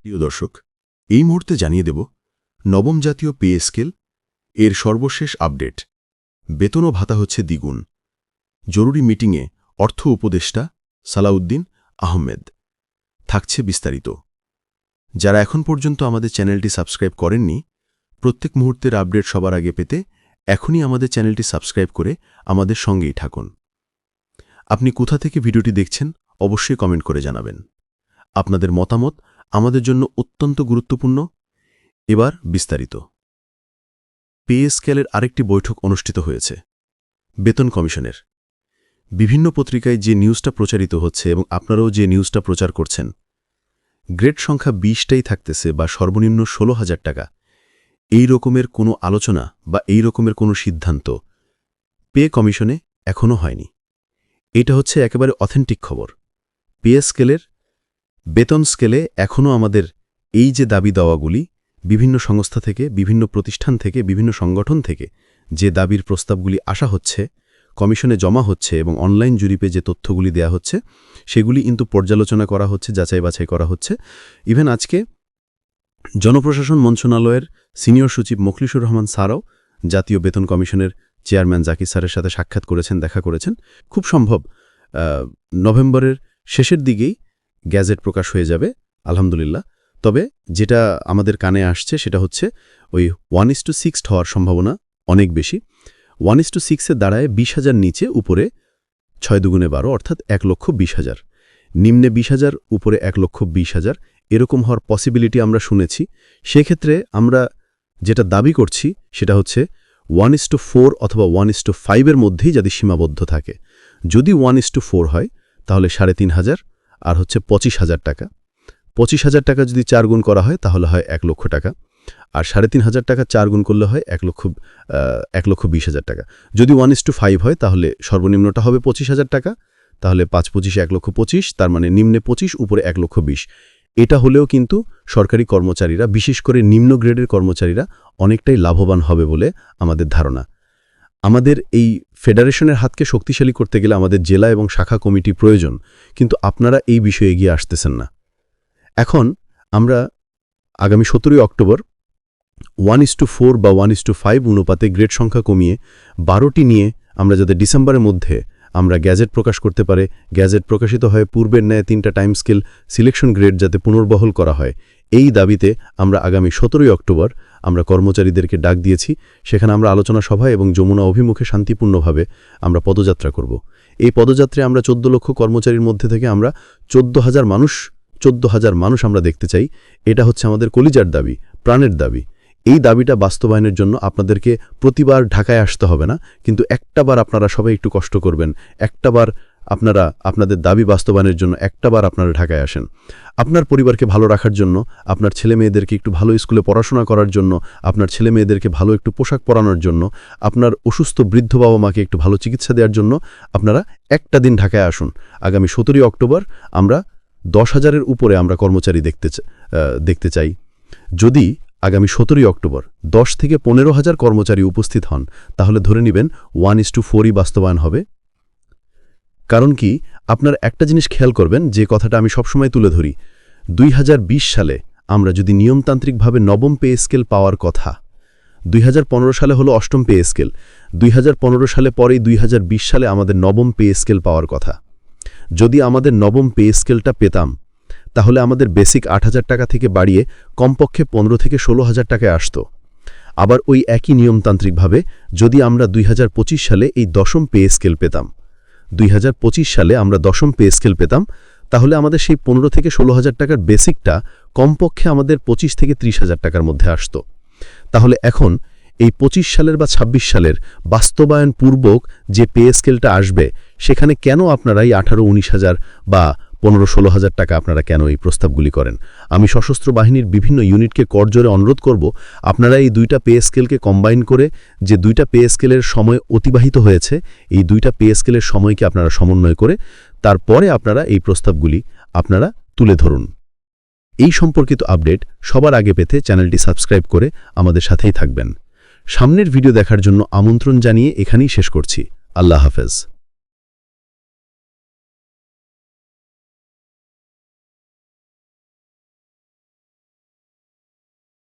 প্রিয় দর্শক, এই মুহূর্তে জানিয়ে দেব, নবম জাতীয় পে স্কেল, এর সর্বশেষ আপডেট। বেতন ও ভাতা হচ্ছে দ্বিগুণ। জরুরি মিটিংয়ে অর্থ উপদেষ্টা সালাউদ্দিন আহমেদ। থাকছে বিস্তারিত। যারা এখন পর্যন্ত আমাদের চ্যানেলটি সাবস্ক্রাইব করেননি, প্রত্যেক মুহূর্তের আপডেট সবার আগে পেতে এখনই আমাদের চ্যানেলটি সাবস্ক্রাইব করে আমাদের সঙ্গেই থাকুন। আপনি কোথা থেকে ভিডিওটি দেখছেন, অবশ্যই কমেন্ট করে জানাবেন। আপনাদের মতামত আমাদের জন্য অত্যন্ত গুরুত্বপূর্ণ। এবার বিস্তারিত। পে স্কেলের আরেকটি বৈঠক অনুষ্ঠিত হয়েছে, বেতন কমিশনের। বিভিন্ন পত্রিকায় যে নিউজটা প্রচারিত হচ্ছে এবং আপনারাও যে নিউজটা প্রচার করছেন, গ্রেড সংখ্যা বিশটাই থাকতেছে বা সর্বনিম্ন ষোলো হাজার টাকা। এই রকমের কোনো আলোচনা বা এই রকমের কোনো সিদ্ধান্ত পে কমিশনে এখনও হয়নি। এটা হচ্ছে একেবারে অথেন্টিক খবর। পে স্কেলের বেতন স্কেলে এখনও আমাদের এই যে দাবি দেওয়াগুলি, বিভিন্ন সংস্থা থেকে, বিভিন্ন প্রতিষ্ঠান থেকে, বিভিন্ন সংগঠন থেকে যে দাবির প্রস্তাবগুলি আসা হচ্ছে, কমিশনে জমা হচ্ছে এবং অনলাইন জরিপে যে তথ্যগুলি দেয়া হচ্ছে, সেগুলি কিন্তু পর্যালোচনা করা হচ্ছে, যাচাই বাছাই করা হচ্ছে। ইভেন আজকে জনপ্রশাসন মন্ত্রণালয়ের সিনিয়র সচিব মখলিসুর রহমান স্যারও জাতীয় বেতন কমিশনের চেয়ারম্যান জাকির স্যারের সাথে সাক্ষাৎ করেছেন, দেখা করেছেন। খুব সম্ভব নভেম্বরের শেষের দিকেই গ্যাজেট প্রকাশ হয়ে যাবে, আলহামদুলিল্লাহ। তবে যেটা আমাদের কানে আসছে সেটা হচ্ছে ওই ওয়ান ইস টু সিক্সড হওয়ার সম্ভাবনা অনেক বেশি। ওয়ান ইস টু সিক্সের দাঁড়ায় বিশ হাজার নিচে, উপরে ছয় দুগুণে বারো, অর্থাৎ এক লক্ষ বিশ হাজার। নিম্নে বিশ হাজার, উপরে এক লক্ষ বিশ হাজার। এরকম হওয়ার পসিবিলিটি আমরা শুনেছি। সেক্ষেত্রে আমরা যেটা দাবি করছি সেটা হচ্ছে ওয়ান ইস টু ফোর অথবা ওয়ান ইস টু ফাইভের মধ্যেই যদি সীমাবদ্ধ থাকে। যদি ওয়ান ইস টু ফোর হয়, তাহলে সাড়ে তিন হাজার আর হচ্ছে পঁচিশ হাজার টাকা। পঁচিশ হাজার টাকা যদি চার গুণ করা হয়, তাহলে হয় এক লক্ষ টাকা। আর সাড়ে তিন হাজার টাকা চার গুণ করলে হয় এক লক্ষ এক লক্ষ বিশ হাজার টাকা। যদি ওয়ান ইস টু ফাইভ হয়, তাহলে সর্বনিম্নটা হবে পঁচিশ হাজার টাকা। তাহলে পাঁচ পঁচিশে এক লক্ষ পঁচিশ, তার মানে নিম্নে পঁচিশ, উপরে এক লক্ষ বিশ। এটা হলেও কিন্তু সরকারি কর্মচারীরা, বিশেষ করে নিম্ন গ্রেডের কর্মচারীরা, অনেকটাই লাভবান হবে বলে আমাদের ধারণা। আমাদের এই ফেডারেশনের হাতকে শক্তিশালী করতে গেলে আমাদের জেলা এবং শাখা কমিটি প্রয়োজন, কিন্তু আপনারা এই বিষয়ে এগিয়ে আসতেছেন না। এখন আমরা আগামী সতেরোই October one is to four বা ওয়ান ইস টু ফাইভ অনুপাতে গ্রেড সংখ্যা কমিয়ে বারোটি নিয়ে আমরা যাতে ডিসেম্বরের মধ্যে আমরা গ্যাজেট প্রকাশ করতে পারে, গ্যাজেট প্রকাশিত হয় পূর্বের ন্যায় তিনটা টাইম স্কেল সিলেকশন গ্রেড যাতে পুনর্বহল করা হয়। এই দাবিতে আমরা আগামী সতেরোই অক্টোবর আমরা কর্মচারীদেরকে ডাক দিয়েছি, সেখানে আমরা আলোচনা সভা এবং যমুনা অভিমুখে শান্তিপূর্ণভাবে আমরা পদযাত্রা করব। এই পদযাত্রায় আমরা চোদ্দ লক্ষ কর্মচারীর মধ্যে থেকে আমরা চোদ্দ হাজার মানুষ, চোদ্দ হাজার মানুষ আমরা দেখতে চাই। এটা হচ্ছে আমাদের কলিজার দাবি, প্রাণের দাবি। এই দাবিটা বাস্তবায়নের জন্য আপনাদেরকে প্রতিবার ঢাকায় আসতে হবে না, কিন্তু একটাবার আপনারা সবাই একটু কষ্ট করবেন একটাবার আপনারা আপনাদের দাবি বাস্তবায়নের জন্য একটাবার আপনারা ঢাকায় আসেন। আপনার পরিবারকে ভালো রাখার জন্য, আপনার ছেলে মেয়েদেরকে একটু ভালো স্কুলে পড়াশোনা করার জন্য, আপনার ছেলে মেয়েদেরকে ভালো একটু পোশাক পরানোর জন্য, আপনার অসুস্থ বৃদ্ধ বাবা মাকে একটু ভালো চিকিৎসা দেওয়ার জন্য আপনারা একটা দিন ঢাকায় আসুন। আগামী সতেরোই অক্টোবর আমরা দশ হাজারের উপরে আমরা কর্মচারী দেখতে দেখতে চাই। যদি আগামী সতেরোই অক্টোবর দশ থেকে পনেরো হাজার কর্মচারী উপস্থিত হন, তাহলে ধরে নেবেন ওয়ান ইস টু ফোরই বাস্তবায়ন হবে। কারণ কি, আপনার একটা জিনিস খেয়াল করবেন, যে কথাটা আমি সবসময় তুলে ধরি। দুই হাজার বিশ সালে আমরা যদি নিয়মতান্ত্রিকভাবে নবম পে স্কেল পাওয়ার কথা, দুই হাজার পনেরো সালে হলো অষ্টম পে স্কেল, দুই হাজার পনেরো সালে পরেই দুই হাজার বিশ সালে আমাদের নবম পে স্কেল পাওয়ার কথা। যদি আমাদের নবম পে স্কেলটা পেতাম, তাহলে আমাদের বেসিক আট হাজার টাকা থেকে বাড়িয়ে কমপক্ষে পনেরো থেকে ষোলো হাজার টাকায় আসতো। আবার ওই একই নিয়মতান্ত্রিকভাবে যদি আমরা দুই হাজার পঁচিশ সালে এই দশম পে স্কেল পেতাম দুই হাজার পঁচিশ সালে আমরা দশম পে স্কেল পেতাম। তাহলে আমাদের সেই পনেরো থেকে ষোলো হাজার টাকার বেসিকটা কমপক্ষে আমাদের পঁচিশ থেকে ত্রিশ হাজার টাকার মধ্যে আসত। তাহলে এখন এই ২৫ সালের বা ২৬ সালের বাস্তবায়ন পূর্বক যে পে স্কেলটা আসবে, সেখানে কেন আপনারা এই আঠারো, উনিশ হাজার বা পনেরো ষোলো হাজার টাকা আপনারা কেন এই প্রস্তাবগুলি করেন? আমি সশস্ত্র বাহিনীর বিভিন্ন ইউনিটকে করজোরে অনুরোধ করব, আপনারা এই দুইটা পে স্কেলকে কম্বাইন করে যে দুইটা পে স্কেলের সময় অতিবাহিত হয়েছে, এই দুইটা পে স্কেলের সময়কে আপনারা সমন্বয় করে তারপরে আপনারা এই প্রস্তাবগুলি আপনারা তুলে ধরুন। এই সম্পর্কিত আপডেট সবার আগে পেতে চ্যানেলটি সাবস্ক্রাইব করে আমাদের সাথেই থাকবেন। সামনের ভিডিও দেখার জন্য আমন্ত্রণ জানিয়ে এখানেই শেষ করছি। আল্লাহ হাফেজ।